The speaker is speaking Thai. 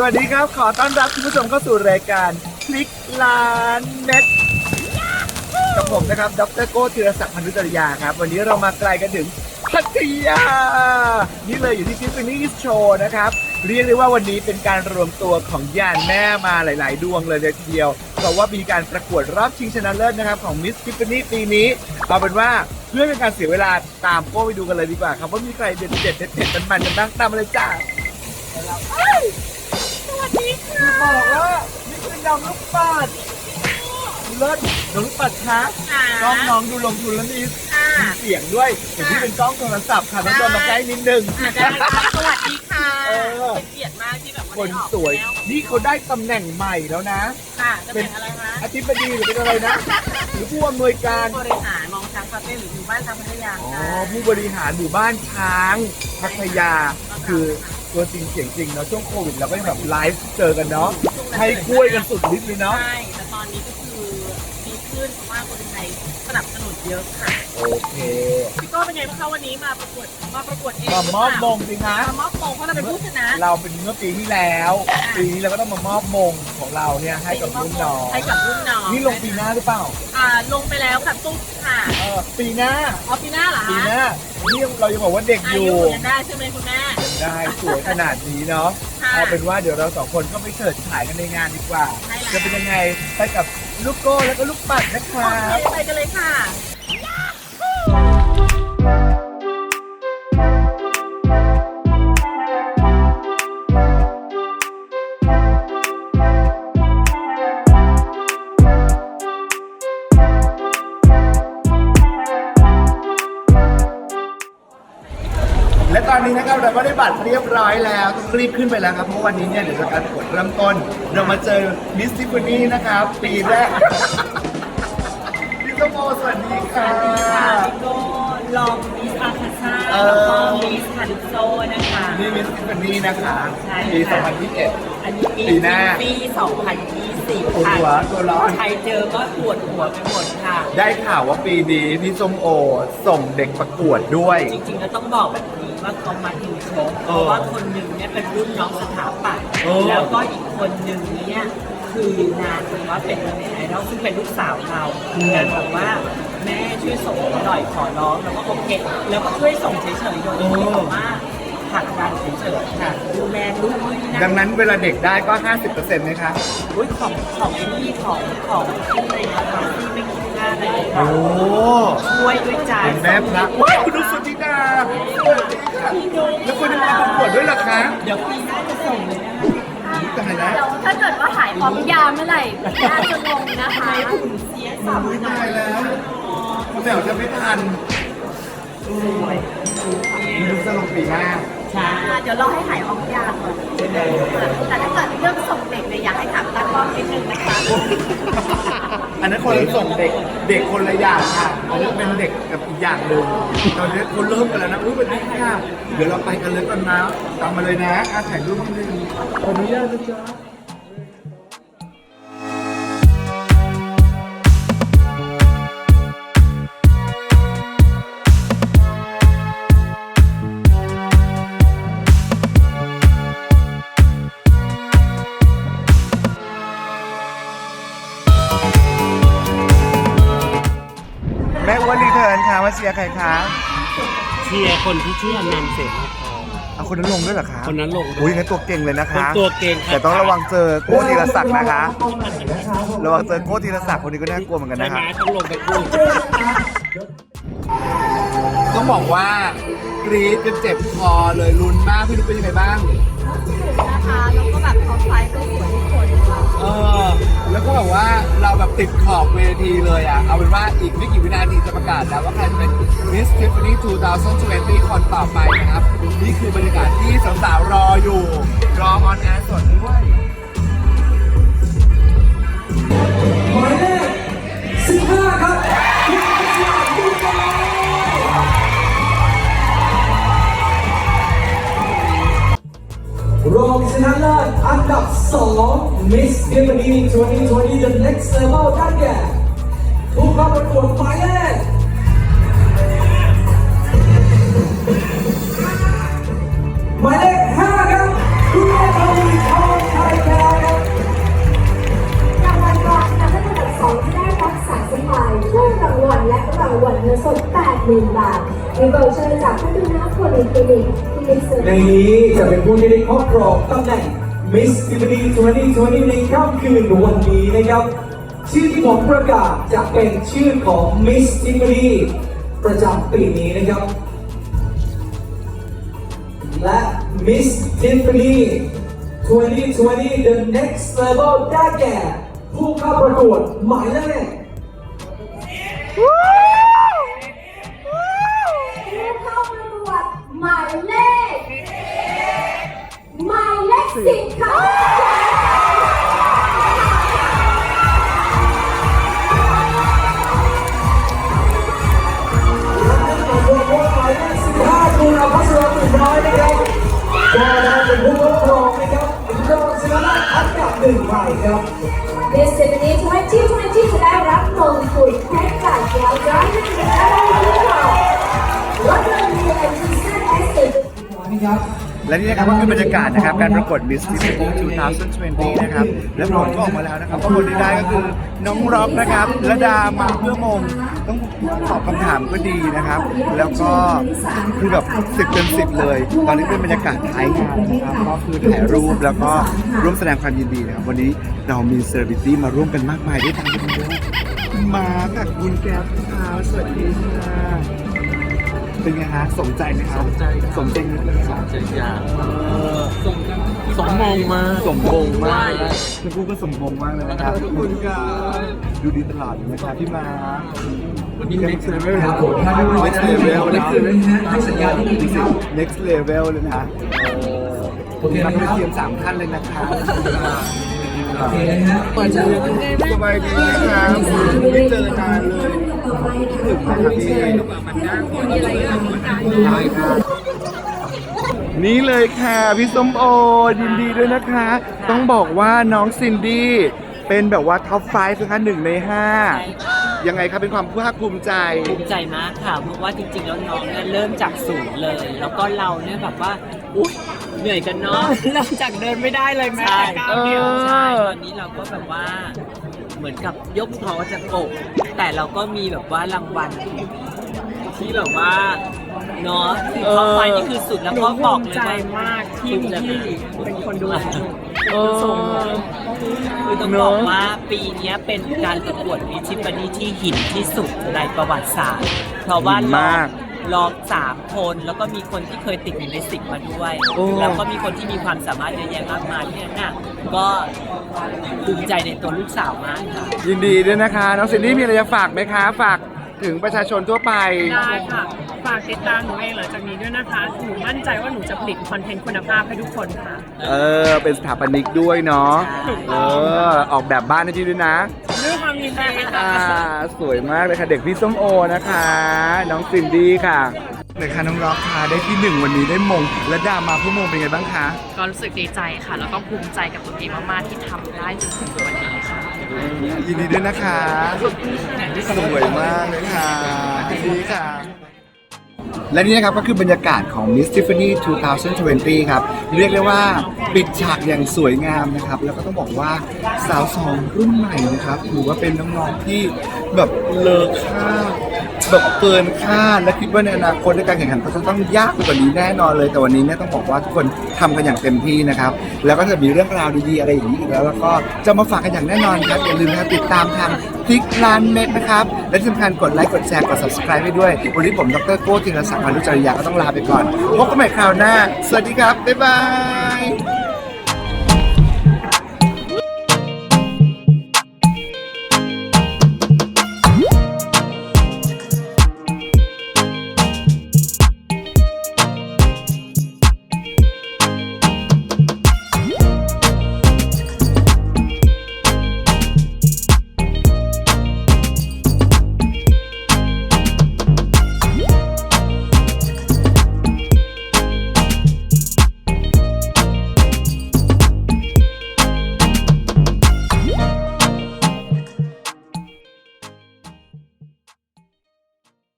สวัสดีครับ ขอต้อนรับคุณผู้ชมเข้าสู่รายการคลิกล้านเน็ตกับผมนะครับ ดรโก้ธีรศักดิ์พันธุจริยาครับ วันนี้เรามาไกลกันถึงพัทยา นี่เลยอยู่ที่ทิฟฟานี่โชว์นะครับ เรียกได้ว่าวันนี้เป็นการรวมตัวของยานแม่มาหลาย ๆ ดวงเลยทีเดียว เพราะว่ามีการประกวดรอบชิงชนะเลิศนะครับ ของมิสทิฟฟานี่ปีนี้ เอาเป็นว่าเพื่อเป็นการเสียเวลาตามโก้ไปดูกันเลยดีกว่าครับว่ามีใครเด็ดเด็ดเด็ดเด็ดมันมันกันบ้างตามมาเลยจ้า สวัสดีค่ะ บอกว่านี่คือน้องลูกปัดเลิศน้องลูกปัดคะค่ะกล้องน้องดูลงทุนแล้วมีค่ะ เสียงด้วยเห็นที่เป็นกล้องโทรศัพท์ค่ะต้องเดินมาใกล้นิดนึงอาจารย์คะสวัสดีค่ะเออ เป็นเกียรติมากที่แบบคนสวย นี่เขาได้ตำแหน่งใหม่แล้วนะ ค่ะจะเป็นอะไรคะอธิบดีหรือเป็นอะไรนะ หรือผู้อำนวยการบริหารมองช้างคาเฟ่หรืออยู่บ้านช้างพัทยาอ๋อค่ะผู้บริหารหมู่บ้านช้างพัทยา คือ ตัวจริงเสียงจริงเนาะช่วงโควิดเราก็ยังแบบไลฟ์เจอกันเนาะให้กล้วยกันสุดฤทธิ์เลยเนาะ ใช่ แต่ตอนนี้ก็คือดีขึ้นเพราะว่าคนไทยสนับสนุนเยอะค่ะ โอเคพี่โก้เป็นไงบ้างคะวันนี้มาประกวดมาประกวดเองมามอบมงสิคะมามอบมงเพราะเราเป็นผู้ชนะ เราเป็นเมื่อปีที่แล้วอ่าปีนี้เราก็ต้องมามอบมง ของเราเนี่ยให้กับรุ่นน้องให้กับรุ่นน้องนี่ลงปีหน้าหรือเปล่า อ่าลงไปแล้วค่ะตุ๊กค่ะเออปีหน้าอ๋อปีหน้าเหรอปีคะหน้านี่เรายังบอกว่าเด็กอาอยู่ ยุยังได้ใช่ไหมคุณแม่ ได้สวยขนาดนี้เนาะค่ะเอาเป็นว่าเดี๋ยวเราสองคนก็ไปเฉิดฉายกันในงานดีกว่า ใช่แล้ว จะเป็นยังไงไปกับลูกโก้แล้วก็ลูกปัดนะคโอรับเคไปกันเลยค่ะ ตอนนี้นะครับเราก็ได้บัตรเรียบร้อยแล้วต้องรีบขึ้นไปแล้วครับเพราะวันนี้เนี่ยเดี๋ยวจะการประกวดเริ่มต้น เรามาเจอมิสทิฟฟานี่นะครับ ปีแรก พี่โตโมสวัสดีค่ะก็ลองมิสอาคาซ่าเออแล้วก็มิสคาริโซนะคะ นี่มิสทิฟฟานี่นะคะใช่ปีค่ะ2021 อันนี้ปีปีหน้า ปี2020ปวดค่ะหัวตัวร้อน ใครเจอก็ปวดหัวไปหมดค่ะ ได้ข่าวว่าปีนี้พี่ส้มโอส่งเด็กประกวดด้วย จริงๆแล้วต้องบอกแบบนี้ว่าเขามาถึงครบเพเออราะว่าคนหนึ่งเนี่ยเป็นรุ่นน้องสถาปัตย์เออ แล้วก็อีกคนหนึ่งเนี่ยคือนางถือว่าเป็นเน็ตไอดอลซึ่งเป็นลูกสาวเรานางบอกว่าแม่ช่วยส่งหน่อยขอร้องแล้วก็โอเค แล้วก็ช่วยส่งเฉยๆโดยที่ไม่บอกว่า ผลักดันเฉยๆค่ะดูแลลูกด้วยนะดังนั้นเวลาเด็กได้ก็ 50%นะคะอุ้ยของของไอ้นี่ของของที่อะไรนะคะที่ไม่คิดค่าอะไรเลยค่ะโอ้ช่วยด้วยใจเป็นแม่พระว้าวคุณนุสุธิดาสวัสดีค่ะแล้วคุณจะมาประกวดด้วยเหรอคะเดี๋ยวปีหน้าจะส่งเลยนะคะนี่ตายแล้ว เดี๋ยวถ้าเกิดว่าหายพร้อมยาเมื่อไหร่น่าจะลงนะคะเสียสามอุ้ยตายแล้วคุณแมวจะไม่ทันสวยมีลูกจะลงปีหน้า ใช่เดี๋ยวเราให้หายพร้อมยาก่อนแต่ถ้าเกิดเรื่องส่งเด็กเนี่ยอยากให้ถามตากล้องนิดนึงนะคะอันนั้นคนละส่งเด็กเด็กคนละอย่างค่ะอันนี้เป็นเด็กกับอีกอย่างหนึ่งตอนนี้คนเริ่มกันแล้วนะอุ้ยวันนี้ค่ะเดี๋ยวเราไปกันเลยก่อนนะตามมาเลยนะอาถ่ายรูปนิดนึงขออนุญาตนะจ๊ะ เทิร์นค่ะมาเชียร์ใครคะเชียร์คนที่ชื่ออนันต์เสนาทองเอาคนนั้นลงด้วยเหรอคะคนนั้นลงด้วยอุ้ยงั้นตัวเก่งเลยนะคะคนตัวเก่งค่ะแต่ต้องระวังเจอโก้ธีรศักดิ์นะคะ ระวังเจอโก้ธีรศักดิ์คนนี้ก็น่ากลัวเหมือนกันใช่นะไหมคะ ต้องลงไปพูดต้องบอกว่ากรี๊ดจนเจ็บคอเลยลุ้นมากพี่นุ๊กเป็นยังไงบ้างนะคะ แล้วก็แบบท็อปไฟว์ก็สวยทุกคนค่ะเออ ติดขอบเวทีเลยอะ เอาเป็นว่าอีกไม่กี่วินาทีจะประกาศแล้วว่าใครจะเป็น Miss Tiffany 2020 คนต่อไปนะครับ นี่คือบรรยากาศที่สาวๆรออยู่ รอออนแอร์สดด้วยหมายเลข15 ครับ Miss Germany 2020 The Next Level ได้แก่ผู้เข้าประกวดหมายเลขหมายเลข5ครับคุณแม่ทวีทองชัยแก้ครับรางวัลกลางชนะเลินอันดับสองที่ได้รับสายสมายถ้วยรางวัลและรางวัลเงินสด80,000 บาทมีโบเชอร์จากพัฒนาโพลีคลินิกที่ได้เสนอในนี้จะเป็นผู้ที่ได้ครอบครองตำแหน่ง Miss Tiffany 2020ในค่ำคืนวันนี้นะครับ ชื่อที่ผมประกาศจะเป็นชื่อของ Miss Tiffany ประจำปีนี้นะครับ และ Miss Tiffany 2020 The Next Level ได้แก่ผู้เข้าประกวดหมายเลขผู้เข้าประกวดหมายเลข สิบค่ะผู้เข้าหมายเลข15คุณอภัสราตุน้อยนะครับก็ได้เป็นผู้ครอบครองนะครับรองชนะเลิศอันดับหนึ่งไปครับเดซิมนี2020จะได้รับมงกุฎแพ็กจากยาวร้อยนึ่งและได้ที่ต่อรถยนต์ BMC ZS นะครับ และนี่นะครับก็คือบรรยากาศนะครับการประกวด Miss Tiffany 2020 นะครับ และผลก็ออกมาแล้วนะครับว่าคนที่ได้ก็คือน้องร็อกนะครับระดามาเพื่อมงต้องตอบคำถามก็ดีนะครับ แล้วก็คือแบบสิบเต็มสิบเลย ตอนนี้เป็นบรรยากาศท้ายงานนะครับก็คือถ่ายรูปแล้วก็ร่วมแสดงความยินดีนะครับวันนี้เรามีเซอร์วิตี้มาร่วมกันมากมายด้วยทางคุณด้วยมากับคุณแก้วค่ะสวัสดีค่ะ เป็นไงฮะสมใจไหมครับสมใจครับ สมใจนิดนึงครับเจ็ดอย่างสมมงมาสมมงมากคุณพูดก็สมมงมากเลยนะครับขอบคุณครับดูดีตลอดเลยนะครับพี่มาวันนี้ next level ครับผมถ้าไม่ว่า next จะ level นี่นะคือนะฮะให้สัญญาณที่ดีที่สุด next level เลยนะโอเคมานะคเทีรับยมสามท่านเลยนะครับโอเคนะฮะเปิดจะสบายดีนะครับไม่เจอนานเลยถึง นะครับพี่นี่เลยค่ะพี่ส้มโอยินดีด้วยนะคะ ต้องบอกว่าน้องซินดี้เป็นแบบว่าท็อปไฟฟ์นะคะหนึ่งในห้ายังไงครับเป็นความภาคภูมิใจภูมิใจมากค่ะ เพราะว่าจริงๆแล้วน้องเนี่ยเริ่มจากศูนย์เลย แล้วก็เราเนี่ยแบบว่าอุ้ยเหนื่อยกันเนาะเริ่มจากเดินไม่ได้เลยแม่ก้าวเดียวเออใช่ตอนนี้เราก็แบบว่า เหมือนกับยกท้อจากอก แต่เราก็มีแบบว่ารางวัลที่แบบว่าเนาะคือท็อปไฟว์นี่คือสุดแล้วก็บอกเลยว่า มากที่ที่เป็นคนดูเออคือต้องบอกว่าปีเนี้ยเป็นการประกวดมิทิฟานี่ที่หินที่สุดในประวัติศาสตร์ เพราะว่าหินรอมา กบรอบสามคนแล้วก็มีคนที่เคยติดอยู่ในสิบมาด้วย โอ้ แล้วก็มีคนที่มีความสามารถเยอะแยะมากมายเนี่ยน่ะก็ภูมิใจในตัวลูกสาวมากค่ะ ยินดีด้วยนะคะ น้องซินดี้มีอะไรจะฝากไหมคะ ฝากถึงประชาชนทั่วไป ได้ค่ะ ฝากติดตามหนูเองหลังจากนี้ด้วยนะคะ หนูมั่นใจว่าหนูจะผลิตคอนเทนต์คุณภาพให้ทุกคนค่ะ เออ เป็นสถาปนิกด้วยเนาะใช่เออ ออกแบบบ้านให้พี่ด้วยนะ ด้วยความยินดีค่ะ อ่า สวยมากเลยค่ะ เด็กพี่ส้มโอนะคะ น้องซินดี้ค่ะเลยค่ะน้องร็อกค่ะได้ที่หนึ่งวันนี้ได้มง และดามาผู้มงเป็นไงบ้างคะ ก็รู้สึกดีใจค่ะ แล้วก็ภูมิใจกับตัวเองมากๆที่ทำได้จนถึงวันนี้ค่ะ ยินดีด้วยนะคะ สวยมากเลยค่ะดีค่ะ และนี่นะครับก็คือบรรยากาศของ Miss Tiffany 2020 ครับ เรียกได้ว่าปิดฉากอย่างสวยงามนะครับ แล้วก็ต้องบอกว่าสาวสองรุ่นใหม่นะครับถือว่าเป็นน้องๆที่แบบเลอค่า แบบเกินคาดและคิดว่าในอนาคตในการแข่งขันก็จะต้องยากกว่านี้แน่นอนเลย แต่วันนี้เนี่ยต้องบอกว่าทุกคนทำกันอย่างเต็มที่นะครับ แล้วก็จะมีเรื่องราวดีๆอะไรอย่างนี้อีกแล้ว แล้วก็จะมาฝากกันอย่างแน่นอนครับอย่าลืมนะครับติดตามทางทิกลานเน็ตนะครับ และที่สำคัญกดไลค์กดแชร์กด subscribe ให้ด้วย วันนี้ผมดรโก้ธีรศักดิ์พันธุจริยาก็ต้องลาไปก่อนพบกันใหม่คราวหน้า สวัสดีครับบ๊ายบาย